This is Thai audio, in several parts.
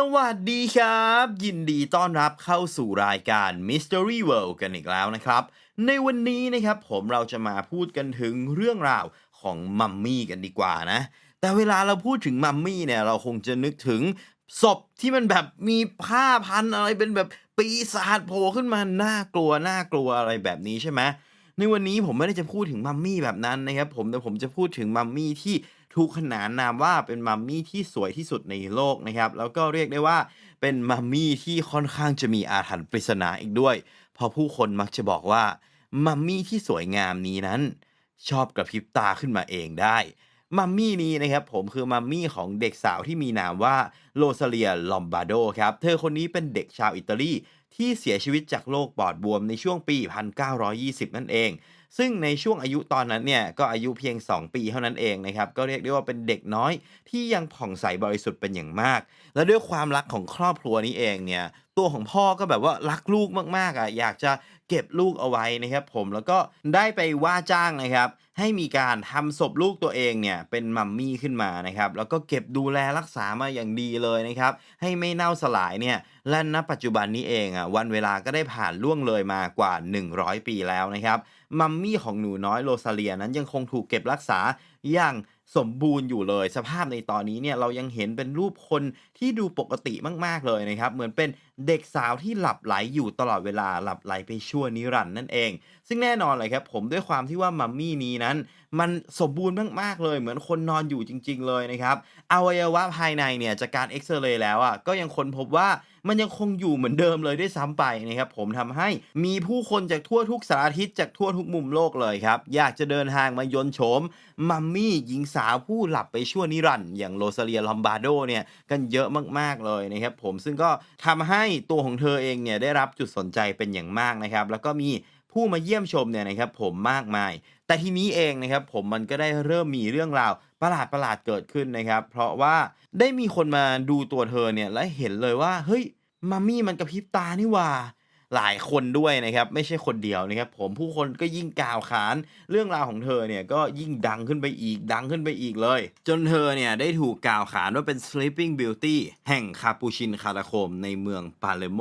สวัสดีครับ ยินดีต้อนรับเข้าสู่รายการ Mystery World กันอีกแล้วนะครับ ในวันนี้นะครับผมเราจะมาพูดกันถึงเรื่องราวของมัมมี่กันดีกว่านะ แต่เวลาเราพูดถึงมัมมี่เนี่ย เราคงจะนึกถึงศพที่มันแบบมีผ้าพันอะไรเป็นแบบปีศาจโผล่ขึ้นมาน่ากลัวน่ากลัวอะไรแบบนี้ใช่ไหมในวันนี้ผมไม่ได้จะพูดถึงมัมมี่แบบนั้นนะครับผมแต่ผมจะพูดถึงมัมมี่ที่ ถูกขนานนามว่าเป็นมัมมี่ที่สวยที่สุดในโลกนะครับ แล้วก็เรียกได้ว่าเป็นมัมมี่ที่ค่อนข้างจะมีอาถรรพ์ปริศนาอีกด้วย เพราะผู้คนมักจะบอกว่ามัมมี่ที่สวยงามนี้นั้น ชอบกระพริบตาขึ้นมาเองได้ มัมมี่นี้นะครับผมคือมัมมี่ของเด็กสาวที่มีนามว่า โรซาเลีย ลอมบาโดครับ เธอคนนี้เป็นเด็กชาวอิตาลีที่เสียชีวิตจากโรคปอดบวมในช่วงปี 1920 นั่นเอง ซึ่งในช่วงอายุตอนนั้นเนี่ย ก็อายุเพียง 2 ปีเท่านั้นเองนะครับ ก็เรียกได้ว่าเป็นเด็กน้อยที่ยังผ่องใสบริสุทธิ์เป็นอย่างมาก และด้วยความรักของครอบครัวนี้เองเนี่ย ตัวของพ่อก็แบบว่ารักลูกมากๆอะ อยากจะเก็บลูกเอาไว้นะครับผม แล้วก็ได้ไปว่าจ้างนะครับให้มีการทำศพลูกตัวเองเนี่ยเป็นมัมมี่ขึ้นมานะครับ แล้วก็เก็บดูแลรักษามาอย่างดีเลยลยนะครับ ให้ไม่เน่าสลายเนี่ยและณปัจจุบันนี้เองอะวันเวลาก็ได้ผ่านล่วงเลยมากว่า 100 ปีแล้วนะครับมัมมี่ของหนูน้อยโรซาเลียนั้นยังคงถูกเก็บรักษาอย่างสมบูรณ์อยู่เลย สภาพในตอนนี้เนี่ยเรายังเห็นเป็นรูปคนที่ดูปกติมากๆเลยนะครับ เหมือนเป็นเด็กสาวที่หลับไหลอยู่ตลอดเวลาหลับไหลไปชั่วนิรันดร์นั่นเอง ซึ่งแน่นอนเลยครับผมด้วยความที่ว่ามัมมี่นี้นั้น มันสมบูรณ์มากๆเลย เหมือนคนนอนอยู่จริง ๆ เลยนะครับอวัยวะภายในเนี่ยจากการเอ็กซเรย์แล้วอะก็ยังค้นพบว่า มันยังคงอยู่เหมือนเดิมเลยด้วยซ้ำไปนะครับผมทำให้มีผู้คนจากทั่วทุกสารทิศจากทั่วทุกมุมโลกเลยครับ อยากจะเดินทางมายนโฉมมัมมี่หญิงสาวผู้หลับไปชั่วนิรันด์อย่างโรซาเลียลอมบาโดเนี่ยกันเยอะมากๆเลยนะครับผมซึ่งก็ทำให้ตัวของเธอเองเนี่ยได้รับจุดสนใจเป็นอย่างมากนะครับ แล้วก็มี ผู้มาเยี่ยมชมเนี่ยนะครับผมมากมาย แต่ทีนี้เองนะครับผมมันก็ได้เริ่มมีเรื่องราวประหลาดประหลาดเกิดขึ้นนะครับ เพราะว่าได้มีคนมาดูตัวเธอเนี่ยและเห็นเลยว่าเฮ้ยมัมมี่มันกระพริบตานี่ว่า หลายคนด้วยนะครับไม่ใช่คนเดียวนะครับผมผู้คนก็ยิ่งกล่าวขานเรื่องราวของเธอเนี่ยก็ยิ่งดังขึ้นไปอีกดังขึ้นไปอีกเลย จนเธอเนี่ยได้ถูกกล่าวขานว่าเป็น sleeping beauty แห่งคาปูชินคาราโคมในเมืองปาเลโม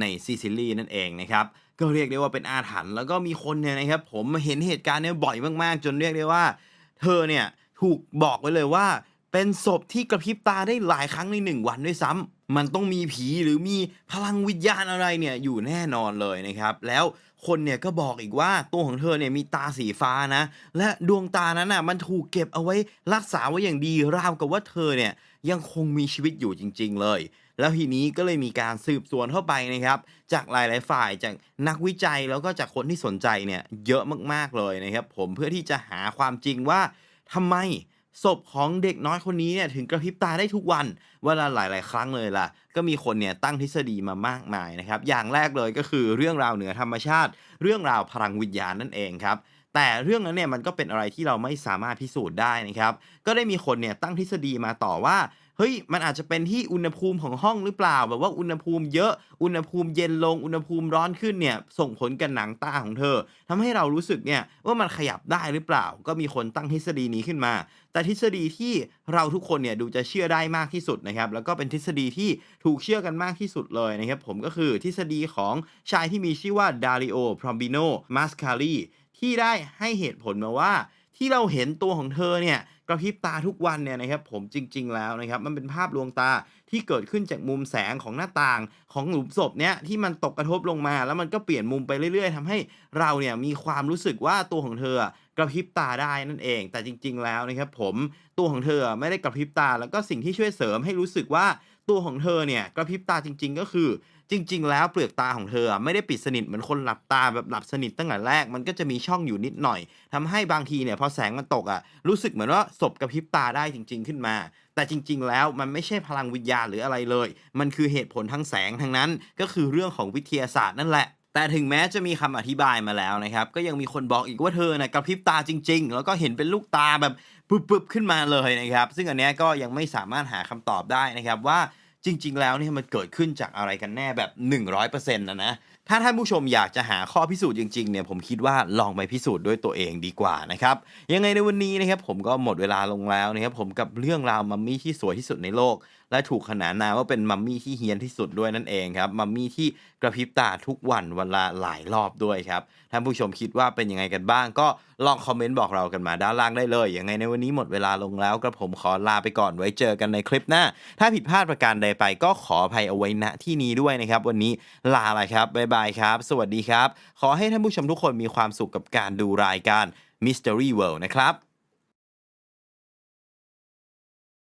ในซิซิลีนั่นเองนะครับก็เรียกได้ว่าเป็นอาถรรพ์แล้วก็มีคนเนี่ยนะครับผมเห็นเหตุการณ์เนี้บ่อยมากๆ จนเรียกได้ว่า เธอเนี่ยถูกบอกไว้เลยว่า เป็นศพที่กระพริบตาได้หลายครั้งในหนึ่งวันด้วยซ้ำมันต้องมีผีหรือมีพลังวิญญาณอะไรเนี่ยอยู่แน่นอนเลยนะครับ แล้วคนเนี่ยก็บอกอีกว่าตัวของเธอเนี่ยมีตาสีฟ้านะ และดวงตานั้นน่ะมันถูกเก็บเอาไว้รักษาไว้อย่างดีราวกับว่าเธอเนี่ยยังคงมีชีวิตอยู่จริง ๆ เลย แล้วทีนี้ก็เลยมีการสืบสวนเข้าไปนะครับ จากหลาย ๆ ฝ่ายจากนักวิจัยแล้วก็จากคนที่สนใจเนี่ยเยอะมากๆเลยนะครับ ผมเพื่อที่จะหาความจริงว่าทำไม ศพของเด็กน้อยคนนี้เนี่ยถึงกระพริบตาได้ทุกวันเวลาหลาย ๆ ครั้งเลยล่ะ ก็มีคนเนี่ยตั้งทฤษฎีมามากมายนะครับ อย่างแรกเลยก็คือเรื่องราวเหนือธรรมชาติ เรื่องราวพลังวิญญาณนั่นเองครับ แต่เรื่องนั้นเนี่ยมันก็เป็นอะไรที่เราไม่สามารถพิสูจน์ได้นะครับ ก็ได้มีคนเนี่ยตั้งทฤษฎีมาต่อว่าเฮ้ยมันอาจจะเป็นที่อุณหภูมิของห้องหรือเปล่า แบบว่าอุณหภูมิเยอะอุณหภูมิเย็นลงอุณหภูมิร้อนขึ้นเนี่ยส่งผลกับหนังตาของเธอทำให้เรารู้สึกเนี่ยว่ามันขยับได้หรือเปล่า ก็มีคนตั้งทฤษฎีนี้ขึ้นมา แต่ทฤษฎีที่เราทุกคนเนี่ยดูจะเชื่อได้มากที่สุดนะครับแล้วก็เป็นทฤษฎีที่ถูกเชื่อกันมากที่สุดเลยนะครับผมก็คือทฤษฎีของชายที่มีชื่อว่าดาริโอพรอมบิโนมาสคารี ที่ได้ให้เหตุผลมาว่าที่เราเห็นตัวของเธอเนี่ยกระพริบตาทุกวันเนี่ยนะครับผมจริง ๆ แล้วนะครับมันเป็นภาพลวงตาที่เกิดขึ้นจากมุมแสงของหน้าต่างของหลุมศพเนี่ยที่มันตกกระทบลงมา แล้วมันก็เปลี่ยนมุมไปเรื่อย ๆทำให้เราเนี่ยมีความรู้สึกว่าตัวของเธอกระพริบตาได้นั่นเอง แต่จริง ๆ แล้วนะครับผมตัวของเธอไม่ได้กระพริบตา แล้วก็สิ่งที่ช่วยเสริมให้รู้สึกว่า ตัวของเธอเนี่ยกระพริบตาจริง ๆ ก็คือ จริง ๆ แล้วเปลือกตาของเธอไม่ได้ปิดสนิทเหมือนคนหลับตาแบบหลับสนิทตั้งแต่แรกมันก็จะมีช่องอยู่นิดหน่อยทำให้บางทีเนี่ยพอแสงมันตกอะรู้สึกเหมือนว่าศพกระพริบตาได้จริง ๆ ขึ้นมา แต่จริง ๆ แล้วมันไม่ใช่พลังวิญญาณหรืออะไรเลย มันคือเหตุผลทางแสงทั้งนั้น ก็คือเรื่องของวิทยาศาสตร์นั่นแหละแต่ถึงแม้จะมีคำอธิบายมาแล้วนะครับ ก็ยังมีคนบอกอีกว่าเธอนะกระพริบตาจริง ๆ แล้วก็เห็นเป็นลูกตาแบบปึ๊บๆขึ้นมาเลยนะครับ ซึ่งอันนี้ก็ยังไม่สามารถหาคำตอบได้นะครับว่า จริง ๆ แล้วเนี่ยมันเกิดขึ้นจากอะไรกันแน่แบบ 100%นะนะ ถ้าท่านผู้ชมอยากจะหาข้อพิสูจน์จริง ๆ เนี่ยผมคิดว่าลองไปพิสูจน์ด้วยตัวเองดีกว่านะครับ ยังไงในวันนี้นะครับผมก็หมดเวลาลงแล้วนะครับผมกับเรื่องราวมัมมี่ที่สวยที่สุดในโลก และถูกขนานนามว่าเป็นมัมมี่ที่เฮี้ยนที่สุดด้วยนั่นเองครับมัมมี่ที่กระพริบตาทุกวันวันละหลายรอบด้วยครับท่านผู้ชมคิดว่าเป็นยังไงกันบ้าง ก็ลองคอมเมนต์บอกเรากันมาด้านล่างได้เลยยังไงในวันนี้หมดเวลาลงแล้วกระผมขอลาไปก่อนไว้เจอกันในคลิปหน้า ถ้าผิดพลาดประการใดไปก็ขออภัยเอาไว้ณที่นี้ด้วยนะครับ วันนี้ลาละครับบ๊ายบายครับ สวัสดีครับ ขอให้ท่านผู้ชมทุกคนมีความสุขกับการดูรายการ Mystery World นะครับ